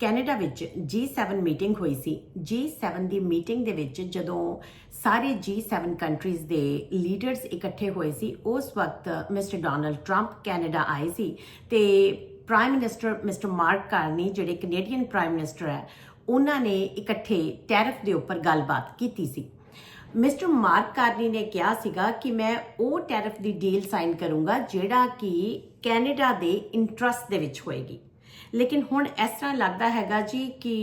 Canada ਵਿੱਚ G7 meeting ਹੋਈ ਸੀ। G7 ਦੀ meeting ਦੇ ਵਿੱਚ ਜਦੋਂ ਸਾਰੇ G7 ਕੰਟਰੀਜ਼ ਦੇ ਲੀਡਰਸ ਇਕੱਠੇ ਹੋਏ ਸੀ, ਉਸ ਵਕਤ ਮਿਸਟਰ ਡੋਨਲਡ ਟਰੰਪ ਕੈਨੇਡਾ ਆਏ ਸੀ ਤੇ prime minister mister Mark Carney ਜਿਹੜੇ ਕੈਨੇਡੀਅਨ ਪ੍ਰਾਈਮ ਮਿਨਿਸਟਰ ਹੈ, ਉਹਨਾਂ ਨੇ ਇਕੱਠੇ ਟੈਰਿਫ ਦੇ ਉੱਪਰ ਗੱਲਬਾਤ ਕੀਤੀ ਸੀ। ਮਿਸਟਰ ਮਾਰਕ ਕਾਰਨੀ ਨੇ ਕਿਹਾ ਸੀਗਾ ਕਿ ਮੈਂ ਉਹ ਟੈਰਿਫ ਦੀ ਡੀਲ ਸਾਈਨ ਕਰੂੰਗਾ, ਜਿਹੜਾ ਕਿ ਕੈਨੇਡਾ ਦੇ ਇੰਟਰਸਟ ਦੇ ਵਿੱਚ ਹੋਏਗੀ। ਲੇਕਿਨ ਹੁਣ ਇਸ ਤਰ੍ਹਾਂ ਲੱਗਦਾ ਹੈਗਾ ਜੀ ਕਿ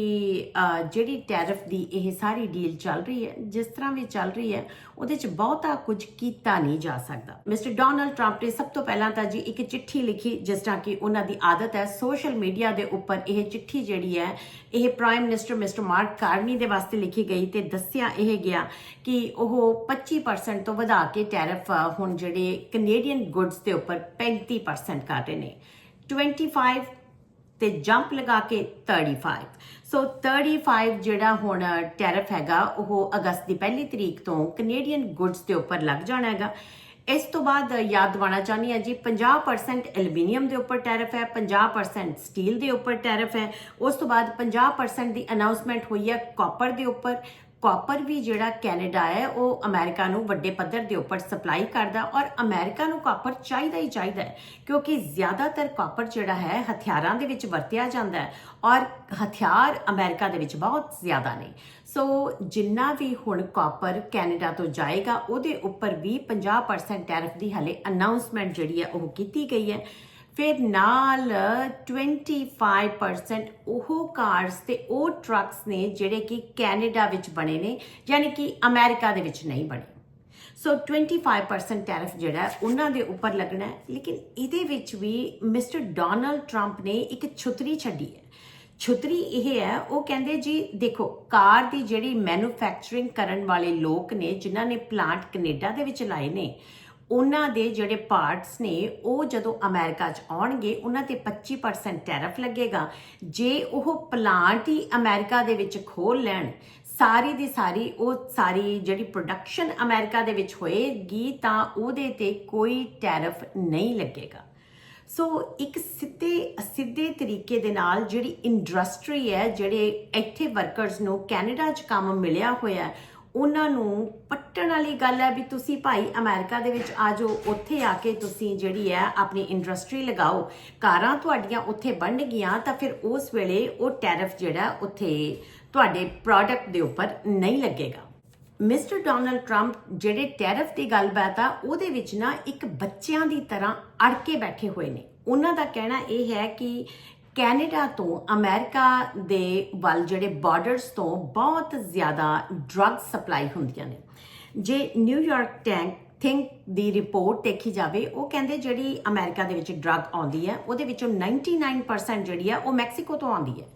ਜਿਹੜੀ ਟੈਰਿਫ ਦੀ ਇਹ ਸਾਰੀ ਡੀਲ ਚੱਲ ਰਹੀ ਹੈ, ਜਿਸ ਤਰ੍ਹਾਂ ਵੀ ਚੱਲ ਰਹੀ ਹੈ, ਉਹਦੇ 'ਚ ਬਹੁਤਾ ਕੁਝ ਕੀਤਾ ਨਹੀਂ ਜਾ ਸਕਦਾ। ਮਿਸਟਰ ਡੋਨਲਡ ਟਰੰਪ ਨੇ ਸਭ ਤੋਂ ਪਹਿਲਾਂ ਤਾਂ ਜੀ ਇੱਕ ਚਿੱਠੀ ਲਿਖੀ, ਜਿਸ ਤਰ੍ਹਾਂ ਕਿ ਉਹਨਾਂ ਦੀ ਆਦਤ ਹੈ ਸੋਸ਼ਲ ਮੀਡੀਆ ਦੇ ਉੱਪਰ ਇਹ ਚਿੱਠੀ ਜਿਹੜੀ ਹੈ, ਇਹ prime minister mister Mark Carney ਦੇ ਵਾਸਤੇ ਲਿਖੀ ਗਈ ਤੇ ਦੱਸਿਆ ਇਹ ਗਿਆ ਕਿ ਉਹ 25% ਤੋਂ ਵਧਾ ਕੇ ਟੈਰਿਫ ਹੁਣ ਜਿਹੜੇ ਕੈਨੇਡੀਅਨ ਗੁੱਡਸ ਦੇ ਉੱਪਰ 35% ਕਰ ਰਹੇ ਨੇ। 25 ਤੇ ਜੰਪ ਲਗਾ ਕੇ 35 ਸੋ 35 ਜਿਹੜਾ ਹੁਣ ਟੈਰਿਫ ਹੈਗਾ, ਉਹ ਅਗਸਤ ਦੀ ਪਹਿਲੀ ਤਰੀਕ ਤੋਂ ਕੈਨੇਡੀਅਨ ਗੁੱਡਸ ਦੇ ਉੱਪਰ ਲੱਗ ਜਾਣਾ ਹੈਗਾ। ਇਸ ਤੋਂ ਬਾਅਦ ਯਾਦ ਦਿਵਾਉਣਾ ਚਾਹੁੰਦੀ ਹਾਂ ਜੀ 50% ਐਲੂਮੀਨੀਅਮ ਦੇ ਉੱਪਰ ਟੈਰਿਫ ਹੈ 50% ਸਟੀਲ ਦੇ ਉੱਪਰ ਟੈਰਿਫ ਹੈ। ਉਸ ਤੋਂ ਬਾਅਦ 50% ਦੀ ਅਨਾਉਂਸਮੈਂਟ ਹੋਈ ਹੈ ਕਾਪਰ ਦੇ ਉੱਪਰ। ਕਾਪਰ ਵੀ ਜਿਹੜਾ ਕੈਨੇਡਾ ਹੈ, ਉਹ ਅਮਰੀਕਾ ਨੂੰ ਵੱਡੇ ਪੱਧਰ ਦੇ ਉੱਪਰ ਸਪਲਾਈ ਕਰਦਾ ਔਰ ਅਮਰੀਕਾ ਨੂੰ ਕਾਪਰ ਚਾਹੀਦਾ ਹੀ ਚਾਹੀਦਾ ਕਿਉਂਕਿ ਜ਼ਿਆਦਾਤਰ ਕਾਪਰ ਜਿਹੜਾ ਹੈ, ਹਥਿਆਰਾਂ ਦੇ ਵਿੱਚ ਵਰਤਿਆ ਜਾਂਦਾ ਹੈ ਔਰ ਹਥਿਆਰ ਅਮਰੀਕਾ ਦੇ ਵਿੱਚ ਬਹੁਤ ਜ਼ਿਆਦਾ ਨੇ। ਸੋ ਜਿੰਨਾ ਵੀ ਹੁਣ ਕਾਪਰ ਕੈਨੇਡਾ ਤੋਂ ਜਾਏਗਾ, ਉਹਦੇ ਉੱਪਰ ਵੀ 50% ਟੈਰਿਫ ਦੀ ਹਲੇ ਅਨਾਉਂਸਮੈਂਟ ਜਿਹੜੀ ਹੈ, ਉਹ ਕੀਤੀ ਗਈ ਹੈ। ਫਿਰ ਨਾਲ 25% ਉਹ ਕਾਰਸ ਤੇ ਉਹ ਟਰੱਕਸ ਨੇ ਜਿਹੜੇ ਕਿ ਕੈਨੇਡਾ ਵਿੱਚ ਬਣੇ ਨੇ, ਯਾਨੀ ਕਿ ਅਮਰੀਕਾ ਦੇ ਵਿੱਚ ਨਹੀਂ ਬਣੇ। ਸੋ 25% ਟੈਰਿਫ ਜਿਹੜਾ ਉਹਨਾਂ ਦੇ ਉੱਪਰ ਲੱਗਣਾ ਹੈ। ਲੇਕਿਨ ਇਹਦੇ ਵਿੱਚ ਵੀ ਮਿਸਟਰ ਡੋਨਲਡ ਟਰੰਪ ਨੇ ਇੱਕ ਛੁਤਰੀ ਛੱਡੀ ਹੈ। ਛੁਤਰੀ ਇਹ ਹੈ, ਉਹ ਕਹਿੰਦੇ ਜੀ, ਦੇਖੋ, ਕਾਰ ਦੀ ਜਿਹੜੀ ਮੈਨੂਫੈਕਚਰਿੰਗ ਕਰਨ ਵਾਲੇ ਲੋਕ ਨੇ, ਜਿਨ੍ਹਾਂ ਨੇ ਪਲਾਂਟ ਕੈਨੇਡਾ ਦੇ ਵਿੱਚ ਲਾਏ ਨੇ ਉਹਨਾਂ ਦੇ ਜਿਹੜੇ ਪਾਰਟਸ ਨੇ, ਉਹ ਜਦੋਂ ਅਮਰੀਕਾ 'ਚ ਆਉਣਗੇ, ਉਹਨਾਂ ਤੇ 25% ਟੈਰਿਫ ਲੱਗੇਗਾ। ਜੇ ਉਹ ਪਲਾਂਟ ਹੀ ਅਮਰੀਕਾ ਦੇ ਵਿੱਚ ਖੋਲ ਲੈਣ, ਸਾਰੀ ਦੀ ਸਾਰੀ, ਉਹ ਸਾਰੀ ਜਿਹੜੀ ਪ੍ਰੋਡਕਸ਼ਨ ਅਮਰੀਕਾ ਦੇ ਵਿੱਚ ਹੋਏਗੀ, ਤਾਂ ਉਹਦੇ ਤੇ ਕੋਈ ਟੈਰਿਫ ਨਹੀਂ ਲੱਗੇਗਾ। ਸੋ ਇੱਕ ਸਿੱਧੇ ਸਿੱਧੇ ਤਰੀਕੇ ਦੇ ਨਾਲ ਜਿਹੜੀ ਇੰਡਸਟਰੀ ਹੈ, ਜਿਹੜੇ ਇੱਥੇ ਵਰਕਰਸ ਨੂੰ ਕੈਨੇਡਾ 'ਚ ਕੰਮ ਮਿਲਿਆ ਹੋਇਆ ਉਹਨਾਂ ਨੂੰ ਪੱਟਣ ਵਾਲੀ ਗੱਲ ਹੈ ਵੀ ਤੁਸੀਂ ਭਾਈ ਅਮਰੀਕਾ ਦੇ ਵਿੱਚ ਆ ਜਾਓ, ਉੱਥੇ ਆ ਕੇ ਤੁਸੀਂ ਜਿਹੜੀ ਹੈ ਆਪਣੀ ਇੰਡਸਟਰੀ ਲਗਾਓ। ਕਾਰਾਂ ਤੁਹਾਡੀਆਂ ਉੱਥੇ ਬਣ ਗਈਆਂ ਤਾਂ ਫਿਰ ਉਸ ਵੇਲੇ ਉਹ ਟੈਰਿਫ ਜਿਹੜਾ ਉੱਥੇ ਤੁਹਾਡੇ ਪ੍ਰੋਡਕਟ ਦੇ ਉੱਪਰ ਨਹੀਂ ਲੱਗੇਗਾ। ਮਿਸਟਰ ਡੋਨਲਡ ਟਰੰਪ ਜਿਹੜੇ ਟੈਰਿਫ ਦੀ ਗੱਲਬਾਤ ਆ, ਉਹਦੇ ਵਿੱਚ ਨਾ ਇੱਕ ਬੱਚਿਆਂ ਦੀ ਤਰ੍ਹਾਂ ਅੜ ਕੇ ਬੈਠੇ ਹੋਏ ਨੇ। ਉਹਨਾਂ ਦਾ ਕਹਿਣਾ ਇਹ ਹੈ ਕਿ ਕੈਨੇਡਾ ਤੋਂ ਅਮਰੀਕਾ ਦੇ ਵੱਲ ਜਿਹੜੇ ਬਾਰਡਰਸ ਤੋਂ ਬਹੁਤ ਜ਼ਿਆਦਾ ਡਰੱਗ ਸਪਲਾਈ ਹੁੰਦੀਆਂ ਨੇ। ਜੇ ਨਿਊਯਾਰਕ ਟੈਂਕ ਥਿੰਕ ਦੀ ਰਿਪੋਰਟ ਦੇਖੀ ਜਾਵੇ, ਉਹ ਕਹਿੰਦੇ ਜਿਹੜੀ ਅਮਰੀਕਾ ਦੇ ਵਿੱਚ ਡਰੱਗ ਆਉਂਦੀ ਹੈ, ਉਹਦੇ ਵਿੱਚੋਂ 99% ਜਿਹੜੀ ਆ, ਉਹ ਮੈਕਸੀਕੋ ਤੋਂ ਆਉਂਦੀ ਹੈ।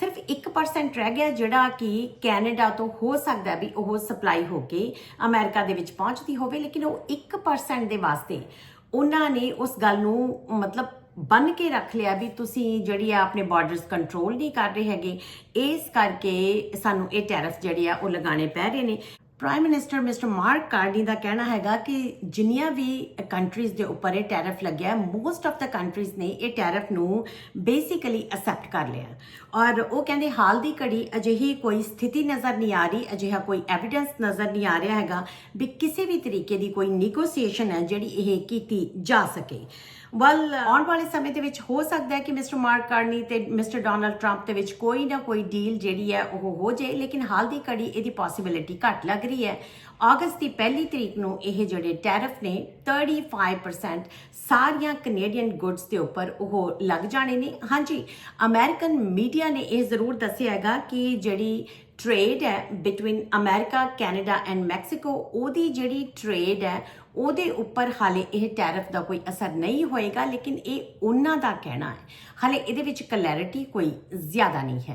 ਸਿਰਫ 1% ਰਹਿ ਗਿਆ ਜਿਹੜਾ ਕਿ ਕੈਨੇਡਾ ਤੋਂ ਹੋ ਸਕਦਾ ਵੀ ਉਹ ਸਪਲਾਈ ਹੋ ਕੇ ਅਮਰੀਕਾ ਦੇ ਵਿੱਚ ਪਹੁੰਚਦੀ ਹੋਵੇ, ਲੇਕਿਨ ਉਹ 1% ਦੇ ਵਾਸਤੇ ਉਹਨਾਂ ਨੇ ਉਸ ਗੱਲ ਨੂੰ ਮਤਲਬ ਬੰਨ ਕੇ ਰੱਖ ਲਿਆ ਵੀ ਤੁਸੀਂ ਜਿਹੜੀ ਆ ਆਪਣੇ ਬਾਰਡਰਸ ਕੰਟਰੋਲ ਨਹੀਂ ਕਰ ਰਹੇ ਹੈਗੇ। ਇਸ ਕਰਕੇ ਸਾਨੂੰ ਇਹ ਟੈਰਿਫ ਜਿਹੜੇ ਆ ਉਹ ਲਗਾਉਣੇ ਪੈ ਰਹੇ ਨੇ। Prime minister mister Mark Carney ਦਾ ਕਹਿਣਾ ਹੈਗਾ ਕਿ ਜਿੰਨੀਆਂ ਵੀ ਕੰਟਰੀਜ਼ ਦੇ ਉੱਪਰ ਇਹ ਟੈਰਿਫ ਲੱਗਿਆ ਮੋਸਟ ਆਫ ਦਾ ਕੰਟਰੀਜ਼ ਨੇ ਇਹ ਟੈਰਿਫ ਨੂੰ ਬੇਸਿਕਲੀ ਅਸੈਪਟ ਕਰ ਲਿਆ। ਔਰ ਉਹ ਕਹਿੰਦੇ ਹਾਲ ਦੀ ਘੜੀ ਅਜਿਹੀ ਕੋਈ ਸਥਿਤੀ ਨਜ਼ਰ ਨਹੀਂ ਆ ਰਹੀ, ਅਜਿਹਾ ਕੋਈ ਐਵੀਡੈਂਸ ਨਜ਼ਰ ਨਹੀਂ ਆ ਰਿਹਾ ਹੈਗਾ ਵੀ ਕਿਸੇ ਵੀ ਤਰੀਕੇ ਦੀ ਕੋਈ ਨੈਗੋਸੀਏਸ਼ਨ ਹੈ ਜਿਹੜੀ ਇਹ ਕੀਤੀ ਜਾ ਸਕੇ। ਵੱਲ ਆਉਣ ਵਾਲੇ ਸਮੇਂ ਦੇ ਵਿੱਚ ਹੋ ਸਕਦਾ ਹੈ ਕਿ ਮਿਸਟਰ ਮਾਰਕ ਕਾਰਨੀ ਤੇ ਮਿਸਟਰ ਡੋਨਲਡ ਟਰੰਪ ਦੇ ਵਿੱਚ ਕੋਈ ਨਾ ਕੋਈ ਡੀਲ ਜਿਹੜੀ ਹੈ ਉਹ ਹੋ ਜਾਏ ਲੇਕਿਨ ਹਾਲ ਦੀ ਘੜੀ ਇਹਦੀ ਪੋਸਿਬਿਲਿਟੀ ਘੱਟ ਲੱਗ ਰਹੀ ਹੈ। ਅਗਸਤ ਦੀ ਪਹਿਲੀ ਤਰੀਕ ਨੂੰ ਇਹ ਜਿਹੜੇ ਟੈਰਿਫ ਨੇ 35% ਸਾਰੀਆਂ ਕੈਨੇਡੀਅਨ ਗੁੱਡਸ ਦੇ ਉੱਪਰ ਉਹ ਲੱਗ ਜਾਣੇ ਨੇ। ਹਾਂਜੀ ਅਮਰੀਕਨ ਮੀਡੀਆ ਨੇ ਇਹ ਜ਼ਰੂਰ ਦੱਸਿਆ ਹੈਗਾ ਕਿ ਜਿਹੜੀ ਟ੍ਰੇਡ ਹੈ between America Canada and Mexico ਉਹਦੀ ਜਿਹੜੀ ਟ੍ਰੇਡ ਹੈ ਉਹਦੇ ਉੱਪਰ ਹਾਲੇ ਇਹ ਟੈਰਿਫ ਦਾ ਕੋਈ ਅਸਰ ਨਹੀਂ ਹੋਏਗਾ, ਲੇਕਿਨ ਇਹ ਉਹਨਾਂ ਦਾ ਕਹਿਣਾ ਹੈ। ਹਾਲੇ ਇਹਦੇ ਵਿੱਚ ਕਲੈਰਿਟੀ ਕੋਈ ਜ਼ਿਆਦਾ ਨਹੀਂ ਹੈ।